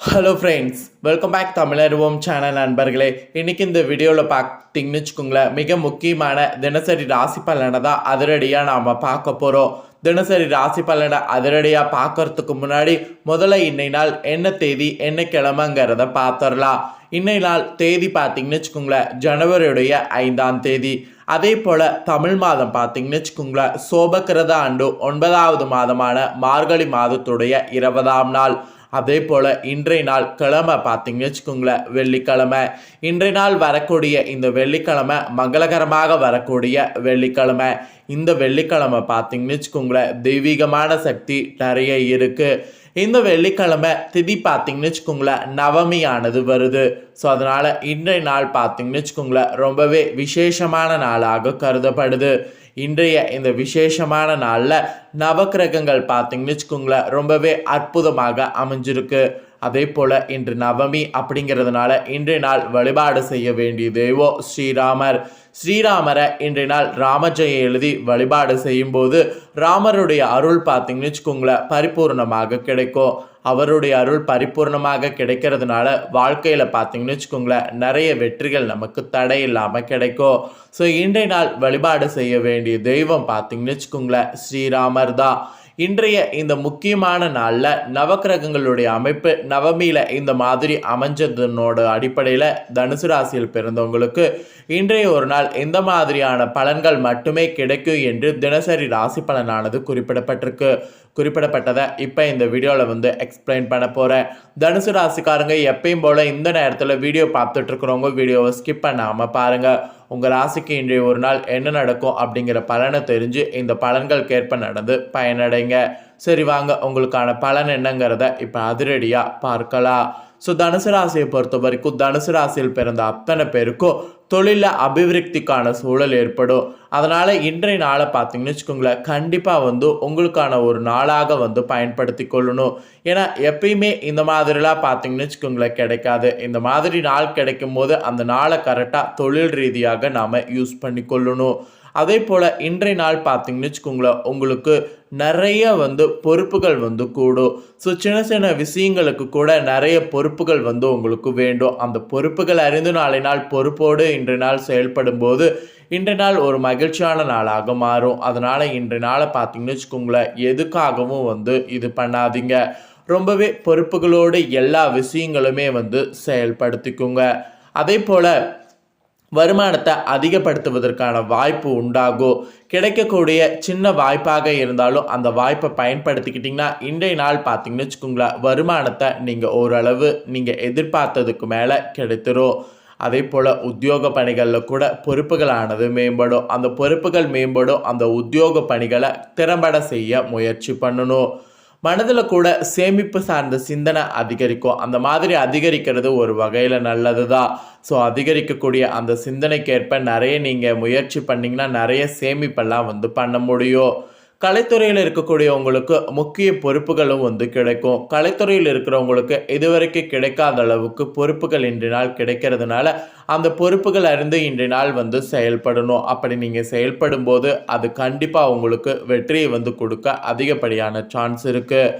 hello friends welcome back Tamilaruvom channel நண்பர்களே. இன்னைக்கு இந்த வீடியோவில் பார்த்தீங்கன்னு வச்சுக்கோங்களேன் மிக முக்கியமான தினசரி ராசி பலனை தான் அதிரடியாக நாம் பார்க்க போகிறோம் தினசரி ராசி பலனை அதிரடியாக பார்க்கறதுக்கு முன்னாடி முதல்ல இன்னை நாள் என்ன தேதி என்ன கிழமைங்கிறத பார்த்துடலாம் இன்னை நாள் தேதி பார்த்தீங்கன்னு வச்சுக்கோங்களேன் ஜனவரியுடைய ஐந்தாம் தேதி. அதே போல் தமிழ் மாதம் பார்த்தீங்கன்னு வச்சுக்கோங்களேன் சோபக்கிரத ஆண்டு ஒன்பதாவது மாதமான மார்கழி மாதத்துடைய இருபதாம் நாள். அதே போல் இன்றைய நாள் கிழமை பார்த்தீங்கன்னு வச்சுக்கோங்களேன் வெள்ளிக்கிழமை. இன்றைய நாள் வரக்கூடிய இந்த வெள்ளிக்கிழமை மங்களகரமாக வரக்கூடிய வெள்ளிக்கிழமை. இந்த வெள்ளிக்கிழமை பார்த்தீங்கன்னு வச்சுக்கோங்களேன் தெய்வீகமான சக்தி நிறைய இருக்குது இந்த வெள்ளிக்கிழமை திதி பார்த்தீங்கன்னு வச்சுக்கோங்களேன் நவமியானது வருது. ஸோ அதனால் இன்றைய நாள் பார்த்தீங்கன்னு வச்சுக்கோங்களேன் ரொம்பவே விசேஷமான நாளாக கருதப்படுது. இன்றைய இந்த விசேஷமான நாளில் நவக்கிரகங்கள் பார்த்தீங்கன்னு வச்சுக்கோங்களேன் ரொம்பவே அற்புதமாக அமைஞ்சிருக்கு. அதே போல் இன்று நவமி அப்படிங்கிறதுனால இன்றைய நாள் வழிபாடு செய்ய வேண்டிய தெய்வோ ஸ்ரீராமர். ஸ்ரீராமரை இன்றைய நாள் ராமஜெயம் எழுதி வழிபாடு செய்யும்போது ராமருடைய அருள் பார்த்தீங்கன்னு வச்சுக்கோங்களேன் பரிபூர்ணமாக கிடைக்கும். அவருடைய அருள் பரிபூர்ணமாக கிடைக்கிறதுனால வாழ்க்கையில் பார்த்தீங்கன்னு வச்சுக்கோங்களேன் நிறைய வெற்றிகள் நமக்கு தடை இல்லாமல் கிடைக்கும். ஸோ இன்றைய நாள் வழிபாடு செய்ய வேண்டிய தெய்வம் பார்த்தீங்கன்னு வச்சுக்கோங்களேன் ஸ்ரீராமர் தான். இன்றைய இந்த முக்கியமான நாளில் நவக்கிரகங்களுடைய அமைப்பு நவமியில் இந்த மாதிரி அமைஞ்சதனோட அடிப்படையில் தனுசு ராசியில் பிறந்தவங்களுக்கு இன்றைய ஒரு நாள் இந்த மாதிரியான பலன்கள் மட்டுமே கிடைக்கும் என்று தினசரி ராசி பலனானது குறிப்பிடப்பட்டிருக்கு. குறிப்பிடப்பட்டதை இப்போ இந்த வீடியோவில் வந்து எக்ஸ்பிளைன் பண்ண போகிறேன் தனுசு ராசிக்காரங்க எப்பயும் போல் இந்த நேரத்தில் வீடியோ பார்த்துட்ருக்குறவங்க வீடியோவை ஸ்கிப் பண்ணாமல் பாருங்கள் உங்கள் ராசிக்கு இன்றைய ஒரு நாள் என்ன நடக்கும் அப்படிங்கிற பலனை தெரிஞ்சு இந்த பலன்களுக்கேற்ப நடந்து பயனடைங்க. சரி வாங்க உங்களுக்கான பலன் என்னங்கிறத இப்போ அதிரடியாக பார்க்கலாம். ஸோ தனுசு ராசியை பொறுத்த வரைக்கும் தனுசு ராசியில் பிறந்த அத்தனை பேருக்கும் தொழிலில் அபிவிருத்திக்கான சூழல் ஏற்படும். அதனால் இன்றைய நாளை பார்த்தீங்கன்னு வச்சுக்கோங்களேன் கண்டிப்பாக வந்து உங்களுக்கான ஒரு நாளாக வந்து பயன்படுத்தி கொள்ளணும். ஏன்னா எப்பயுமே இந்த மாதிரிலாம் பார்த்தீங்கன்னு வச்சுக்கோங்களேன் கிடைக்காது. இந்த மாதிரி நாள் கிடைக்கும் போது அந்த நாளை கரெக்டாக தொழில் ரீதியாக நாம் யூஸ் பண்ணி கொள்ளணும். அதே போல் இன்றைய நாள் பார்த்தீங்கன்னு வச்சுக்கோங்களேன் உங்களுக்கு நிறைய வந்து பொறுப்புகள் வந்து கூடும். ஸோ சின்ன சின்ன விஷயங்களுக்கு கூட நிறைய பொறுப்புகள் வந்து உங்களுக்கு வேண்டும். அந்த பொறுப்புகள் அறிந்து நாளை நாள் பொறுப்போடு இன்றைய நாள் செயல்படும் போது இன்றைய நாள் ஒரு மகிழ்ச்சியான நாளாக மாறும். அதனால் இன்றைய நாளை பார்த்தீங்கன்னு வச்சுக்கோங்களேன் எதுக்காகவும் வந்து இது பண்ணாதீங்க. ரொம்பவே பொறுப்புகளோடு எல்லா விஷயங்களுமே வந்து செயல்படுத்திக்குங்க. அதே போல் வருமானத்தை அதிகப்படுத்துவதற்கான வாய்ப்பு உண்டாகும் கிடைக்கக்கூடிய சின்ன வாய்ப்பாக இருந்தாலும் அந்த வாய்ப்பை பயன்படுத்திக்கிட்டிங்கன்னா இன்றைய நாள் பார்த்தீங்கன்னு வச்சுக்கோங்களேன் வருமானத்தை நீங்கள் ஓரளவு நீங்கள் எதிர்பார்த்ததுக்கு மேலே கிடைத்துரும். அதே போல் உத்தியோக பணிகளில் கூட பொறுப்புகளானது மேம்படும். அந்த பொறுப்புகள் மேம்படும். அந்த உத்தியோக பணிகளை திறம்பட செய்ய முயற்சி பண்ணணும். மனதில் கூட சேமிப்பு சார்ந்த சிந்தனை அதிகரிக்கும். அந்த மாதிரி அதிகரிக்கிறது ஒரு வகையில் நல்லது தான் ஸோ அதிகரிக்கக்கூடிய அந்த சிந்தனைக்கேற்ப நிறைய நீங்கள் முயற்சி பண்ணிங்கன்னா நிறைய சேமிப்பெல்லாம் வந்து பண்ண முடியும். கலைத்துறையில் இருக்கக்கூடியவங்களுக்கு முக்கிய பொறுப்புகளும் வந்து கிடைக்கும். கலைத்துறையில் இருக்கிறவங்களுக்கு இதுவரைக்கும் கிடைக்காத அளவுக்கு பொறுப்புகள் இன்றைய நாள் கிடைக்கிறதுனால அந்த பொறுப்புகள் அறிந்து இன்றைய நாள் வந்து செயல்படணும். அப்படி நீங்கள் செயல்படும் போது அது கண்டிப்பாக உங்களுக்கு வெற்றியை வந்து கொடுக்க அதிகப்படியான சான்ஸ் இருக்குது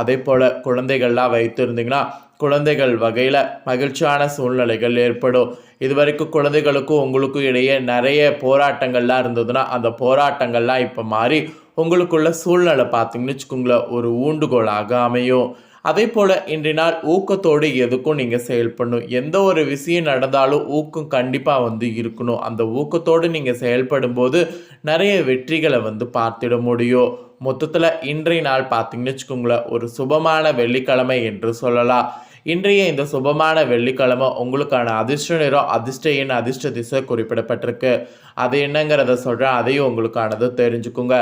அதே போல் குழந்தைகள்லாம் வைத்திருந்தீங்கன்னா குழந்தைகள் வகையில் மகிழ்ச்சியான சூழ்நிலைகள் ஏற்படும். இது வரைக்கும் குழந்தைகளுக்கும் உங்களுக்கும் இடையே நிறைய போராட்டங்கள்லாம் இருந்ததுன்னா அந்த போராட்டங்கள்லாம் இப்போ மாறி உங்களுக்குள்ள சூழ்நிலை பார்த்தீங்கன்னு வச்சுக்கோங்களேன் ஒரு ஊண்டுகோலாக அமையும் அதே போல் இன்றைய நாள் ஊக்கத்தோடு எதுக்கும் நீங்கள் செயல்படணும் எந்த ஒரு விஷயம் நடந்தாலும் ஊக்கம் கண்டிப்பாக வந்து இருக்கணும். அந்த ஊக்கத்தோடு நீங்கள் செயல்படும் போது நிறைய வெற்றிகளை வந்து பார்த்திட முடியும். மொத்தத்தில் இன்றைய நாள் பார்த்தீங்கன்னு வச்சுக்கோங்களேன் ஒரு சுபமான வெள்ளிக்கிழமை என்று சொல்லலாம். இன்றைய இந்த சுபமான வெள்ளிக்கிழமை உங்களுக்கான அதிர்ஷ்ட நிறம் அதிர்ஷ்ட எண் அதிர்ஷ்ட திசை குறிப்பிடப்பட்டிருக்கு. அது என்னங்கிறத சொல்கிறேன் அதையும் உங்களுக்கானது தெரிஞ்சுக்குங்க.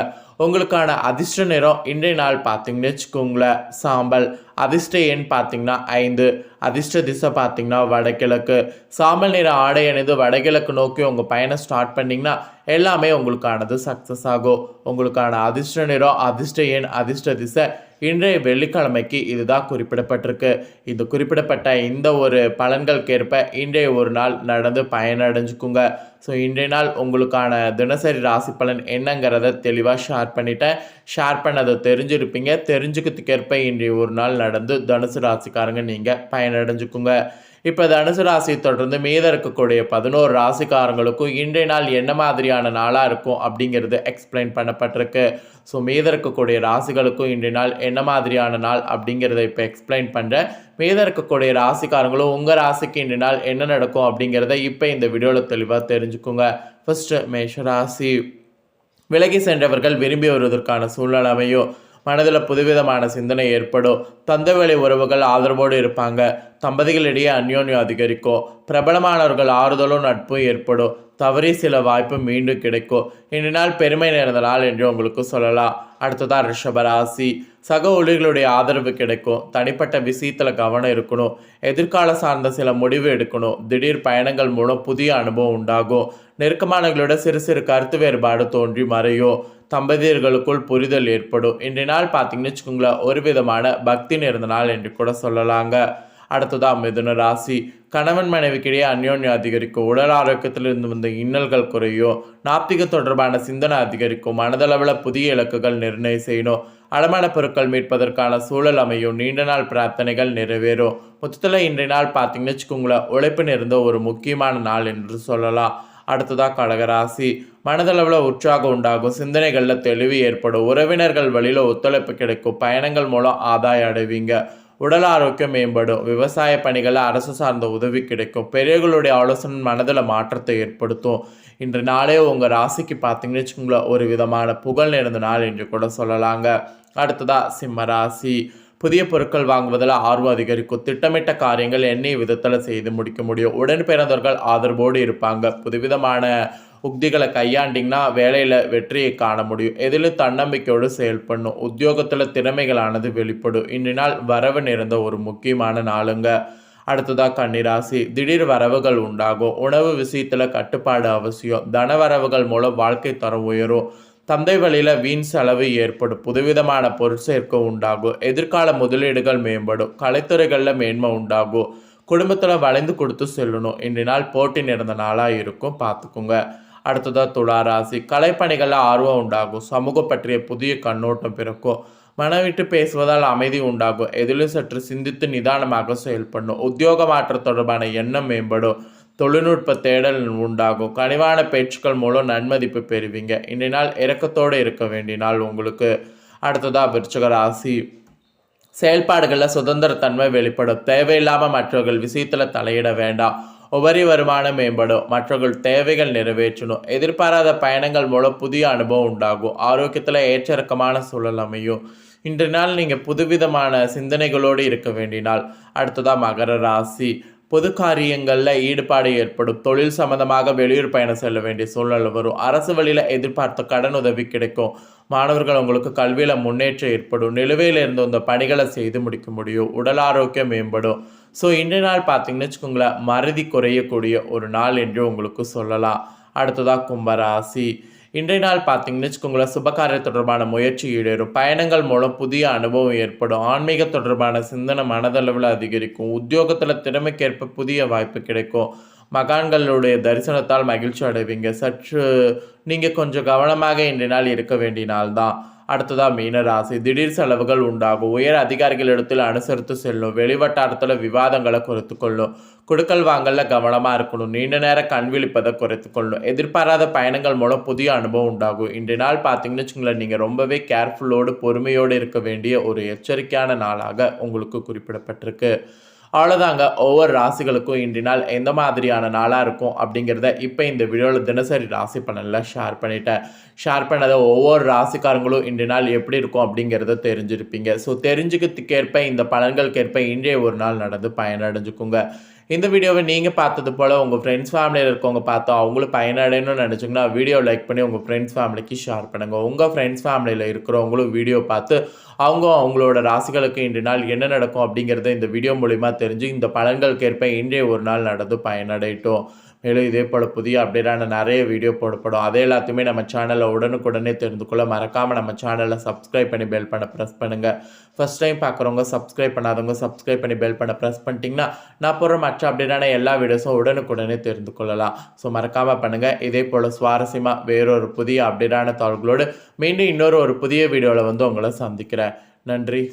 உங்களுக்கான அதிர்ஷ்ட நிறம் இன்றைய நாள் பார்த்தீங்கன்னு வச்சுக்கோங்களேன் சாம்பல். அதிர்ஷ்ட எண் பார்த்தீங்கன்னா ஐந்து அதிர்ஷ்ட திசை பார்த்தீங்கன்னா வடகிழக்கு. சாம்பல் நிற ஆடை அணிந்து வடகிழக்கு நோக்கி உங்கள் பயணம் ஸ்டார்ட் பண்ணிங்கன்னா எல்லாமே உங்களுக்கானது சக்ஸஸ் ஆகும். உங்களுக்கான அதிர்ஷ்ட நிறம் அதிர்ஷ்ட எண் அதிர்ஷ்ட திசை இன்றைய வெள்ளிக்கிழமைக்கு இதுதான் குறிப்பிடப்பட்டிருக்கு. இது குறிப்பிடப்பட்ட இந்த ஒரு பலன்களுக்கேற்ப இன்றைய ஒரு நாள் நடந்து பயனடைஞ்சுக்குங்க. ஸோ இன்றைய நாள் உங்களுக்கான தினசரி ராசி பலன் என்னங்கிறத தெளிவாக ஷேர் பண்ணிட்டேன். ஷேர் பண்ணதை தெரிஞ்சிருப்பீங்க. தெரிஞ்சுக்கிறதுக்கேற்ப இன்றைய ஒரு நாள் நடந்து தனுசு ராசிக்காரங்க நீங்கள் பயனடைஞ்சுக்குங்க. இப்போ தனுசு ராசி தொடர்ந்து மீத இருக்கக்கூடிய பதினோரு ராசிக்காரங்களுக்கும் இன்றைய நாள் என்ன மாதிரியான நாளாக இருக்கும் அப்படிங்கிறது எக்ஸ்பிளைன் பண்ணப்பட்டிருக்கு. ஸோ மீத இருக்கக்கூடிய ராசிகளுக்கும் இன்றைய நாள் என்ன மாதிரியான நாள் அப்படிங்கிறத இப்போ எக்ஸ்பிளைன் பண்ணுறேன் மீத இருக்கக்கூடிய ராசிக்காரங்களும் உங்கள் ராசிக்கு இன்றைய நாள் என்ன நடக்கும் அப்படிங்கிறத இப்போ இந்த வீடியோவில் தெளிவாக தெரிஞ்சுக்கோங்க. ஃபர்ஸ்ட் மேஷ ராசி. விலகி சென்றவர்கள் விரும்பி வருவதற்கான சூழ்நிலை அமையும். மனதில் புதுவிதமான சிந்தனை ஏற்படும். தந்தவெளி உறவுகள் ஆதரவோடு இருப்பாங்க. தம்பதிகளிடையே அந்யோன்யம் அதிகரிக்கும். பிரபலமானவர்கள் ஆறுதலும் நட்பும் ஏற்படும். தவறி சில வாய்ப்பு மீண்டும் கிடைக்கும். இன்று நாள் பெருமை நேர்ந்த நாள் என்று உங்களுக்கு சொல்லலாம். அடுத்ததான் ரிஷபராசி சக ஊழியர்களுடைய ஆதரவு கிடைக்கும். தனிப்பட்ட விஷயத்தில் கவனம் இருக்கணும். எதிர்கால சார்ந்த சில முடிவு எடுக்கணும். திடீர் பயணங்கள் மூலம் புதிய அனுபவம் உண்டாகும். நெருக்கமானவர்களோட சிறு சிறு கருத்து வேறுபாடு தோன்றி மறையும். தம்பதியர்களுக்குள் புரிதல் ஏற்படும். இன்றைய நாள் பார்த்தீங்கன்னு வச்சுக்கோங்களேன் ஒரு விதமான பக்தி நேர்ந்த நாள் என்று கூட சொல்லலாங்க. அடுத்ததா மிதுன ராசி. கணவன் மனைவிக்கிடையே அந்யோன்யம் அதிகரிக்கும். உடல் ஆரோக்கியத்தில் இருந்து வந்த இன்னல்கள் குறையும் நாப்திக தொடர்பான சிந்தனை அதிகரிக்கும். மனதளவில் புதிய இலக்குகள் நிர்ணயம் செய்யணும். அடமான பொருட்கள் மீட்பதற்கான சூழல் அமையும். நீண்ட நாள் பிரார்த்தனைகள் நிறைவேறும். மொத்தத்தில் இன்றைய நாள் பார்த்தீங்கன்னு வச்சுக்கோங்களேன் உழைப்பு நிறைந்த ஒரு முக்கியமான நாள் என்று சொல்லலாம். அடுத்ததாக கடகராசி. மனதளவில் உற்சாகம் உண்டாகும். சிந்தனைகளில் தெளிவு ஏற்படும். உறவினர்கள் வழியில் ஒத்துழைப்பு கிடைக்கும். பயணங்கள் மூலம் ஆதாயம் அடைவீங்க. உடல் ஆரோக்கியம் மேம்படும். விவசாய பணிகளில் அரசு சார்ந்த உதவி கிடைக்கும். பெரியவர்களுடைய ஆலோசனை மனதில் மாற்றத்தை ஏற்படுத்தும். இன்று நாளே உங்கள் ராசிக்கு பார்த்தீங்கன்னு வச்சுக்கோங்களேன் ஒரு விதமான புகழ் நிறைந்த நாள் என்று கூட சொல்லலாங்க. அடுத்ததாக சிம்ம ராசி. புதிய பொருட்கள் வாங்குவதில் ஆர்வம் அதிகரிக்கும். திட்டமிட்ட காரியங்கள் எண்ணெய் விதத்தில் செய்து முடிக்க முடியும். உடன் பிறந்தவர்கள் ஆதரவோடு இருப்பாங்க. புதுவிதமான உக்திகளை கையாண்டிங்கன்னா வேலையில் வெற்றியை காண முடியும். எதிலும் தன்னம்பிக்கையோடு செயல்படணும். உத்தியோகத்தில் திறமைகளானது வெளிப்படும். இன்று நாள் வரவு நிறைந்த ஒரு முக்கியமான நாளுங்க. அடுத்ததாக கன்னிராசி. திடீர் வரவுகள் உண்டாகும். உணவு விஷயத்தில் கட்டுப்பாடு அவசியம். தன வரவுகள் மூலம் வாழ்க்கை தரம் உயரும். தந்தை வழியில் வீண் செலவு ஏற்படும். புதுவிதமான பொருட்சேர்க்கை உண்டாகும். எதிர்கால முதலீடுகள் மேம்படும். கலைத்துறைகளில் மேன்மை உண்டாகும். குடும்பத்தில் வளைந்து கொடுத்து செல்லணும். இன்று நாள் போட்டி நிறைந்த நாளாக இருக்கும். பார்த்துக்குங்க அடுத்ததாக துளாராசி கலைப்பணிகளில் ஆர்வம் உண்டாகும். சமூகம் பற்றிய புதிய கண்ணோட்டம் பிறக்கும். மனவிட்டு பேசுவதால் அமைதி உண்டாகும். எதிலும் சற்று சிந்தித்து நிதானமாக செயல்படணும். உத்தியோக மாற்றம் தொடர்பான எண்ணம் மேம்படும். தொழில்நுட்ப தேடல் உண்டாகும். கனிவான பேச்சுக்கள் மூலம் நன்மதிப்பு பெறுவீங்க. இன்றைய நாள் இறக்கத்தோடு இருக்க வேண்டிய நாள் உங்களுக்கு. அடுத்ததா விருச்சக ராசி. செயல்பாடுகளில் சுதந்திரத்தன்மை வெளிப்படும். தேவையில்லாமல் மற்றவர்கள் விஷயத்தில் தலையிட வேண்டாம். உபரி வருமானம் மேம்படும். மற்றவர்கள் தேவைகள் நிறைவேற்றணும். எதிர்பாராத பயணங்கள் மூலம் புதிய அனுபவம் உண்டாகும். ஆரோக்கியத்தில் ஏற்றிறக்கமான சூழல் அமையும். இன்று நாள் நீங்கள் புதுவிதமான சிந்தனைகளோடு இருக்க வேண்டினால் அடுத்ததாக மகர ராசி. பொது காரியங்களில் ஈடுபாடு ஏற்படும். தொழில் சம்பந்தமாக வெளியூர் பயணம் செல்ல வேண்டிய சூழ்நிலை வரும். அரசு வழியில் எதிர்பார்த்த கடன் உதவி கிடைக்கும். மாணவர்கள் உங்களுக்கு கல்வியில் முன்னேற்றம் ஏற்படும். நிலுவையில் இருந்து இந்த பணிகளை செய்து முடிக்க முடியும். உடல் ஆரோக்கியம் மேம்படும். ஸோ இன்றைய நாள் பார்த்தீங்கன்னு வச்சுக்கோங்களேன் மறதி குறையக்கூடிய ஒரு நாள் என்று உங்களுக்கு சொல்லலாம். அடுத்ததாக கும்பராசி. இன்றைய நாள் பார்த்தீங்கன்னு வச்சுக்கோங்களேன் சுபகாரிய தொடர்பான முயற்சி ஈடேறும். பயணங்கள் மூலம் புதிய அனுபவம் ஏற்படும். ஆன்மீக தொடர்பான சிந்தனை மனதளவில் அதிகரிக்கும். உத்தியோகத்தில் திறமைக்கேற்ப புதிய வாய்ப்பு கிடைக்கும். மகான்களுடைய தரிசனத்தால் மகிழ்ச்சி அடைவீங்க. சற்று நீங்கள் கொஞ்சம் கவனமாக இன்றைய நாள் இருக்க வேண்டிய நாள் தான் அடுத்ததாக மீனராசி திடீர் செலவுகள் உண்டாகும். உயர் அதிகாரிகளிடத்தில் அனுசரித்து செல்லும். வெளிவட்டாரத்தில் விவாதங்களை குறைத்து கொள்ளும். கொடுக்கல் வாங்கல கவனமாக இருக்கணும். நீண்ட நேரம் கண் விழிப்பதை குறைத்து கொள்ளும். எதிர்பாராத பயணங்கள் மூலம் புதிய அனுபவம் உண்டாகும். இன்றைய நாள் பார்த்தீங்கன்னு வச்சுங்களேன் நீங்கள் ரொம்பவே கேர்ஃபுல்லோடு பொறுமையோடு இருக்க வேண்டிய ஒரு எச்சரிக்கையான நாளாக உங்களுக்கு குறிப்பிடப்பட்டிருக்கு. அவ்வளோதாங்க ஒவ்வொரு ராசிகளுக்கும் இன்றைய நாள் எந்த மாதிரியான நாளாக இருக்கும் அப்படிங்கிறத இப்போ இந்த வீடியோவில் தினசரி ராசி பலனில் ஷேர் பண்ணிட்டேன். ஷேர் பண்ணதை ஒவ்வொரு ராசிக்காரங்களும் இன்றைய நாள் எப்படி இருக்கும் அப்படிங்கிறத தெரிஞ்சிருப்பீங்க. ஸோ தெரிஞ்சுக்கிறதுக்கேற்ப இந்த பலன்களுக்கேற்ப இன்றைய ஒரு நாள் நடந்து பயனடைஞ்சுக்குங்க. இந்த வீடியோவை நீங்கள் பார்த்தது போல் உங்கள் ஃப்ரெண்ட்ஸ் ஃபேமிலியில் இருக்கவங்க பார்த்தோம் அவங்களும் பயனடையணும்னு நினச்சிங்கன்னா வீடியோ லைக் பண்ணி உங்கள் ஃப்ரெண்ட்ஸ் ஃபேமிலிக்கு ஷேர் பண்ணுங்கள் உங்கள் ஃப்ரெண்ட்ஸ் ஃபேமிலியில் இருக்கிறவங்களும் வீடியோ பார்த்து அவங்க அவங்களோட ராசிகளுக்கு இன்று நாள் என்ன நடக்கும் அப்படிங்கிறத இந்த வீடியோ மூலிமா தெரிஞ்சு இந்த பலன்களுக்கேற்ப இன்றைய ஒரு நாள் நடந்து பயனடையட்டும். மேலும் இதே போல் புதிய அப்டேட்டான நிறைய வீடியோ போடப்படும். அதே எல்லாத்தையுமே நம்ம சேனலில் உடனுக்குடனே தெரிந்து கொள்ள மறக்காமல் நம்ம சேனலை சப்ஸ்கிரைப் பண்ணி பெல் பண்ண ப்ரெஸ் பண்ணுங்கள் ஃபஸ்ட் டைம் பார்க்குறவங்க சப்ஸ்கிரைப் பண்ணாதவங்க சப்ஸ்கிரைப் பண்ணி பெல் பண்ண ப்ரெஸ் பண்ணிட்டீங்கன்னா நான் போகிற மற்ற அப்டேட்டான எல்லா வீடியோஸும் உடனுக்குடனே தெரிந்து கொள்ளலாம். ஸோ மறக்காமல் பண்ணுங்கள் இதே போல் சுவாரஸ்யமாக வேறொரு புதிய அப்டேட்டான தகவல்களோடு மீண்டும் இன்னொரு ஒரு புதிய வீடியோவில் வந்து உங்களை சந்திக்கிறேன். நன்றி.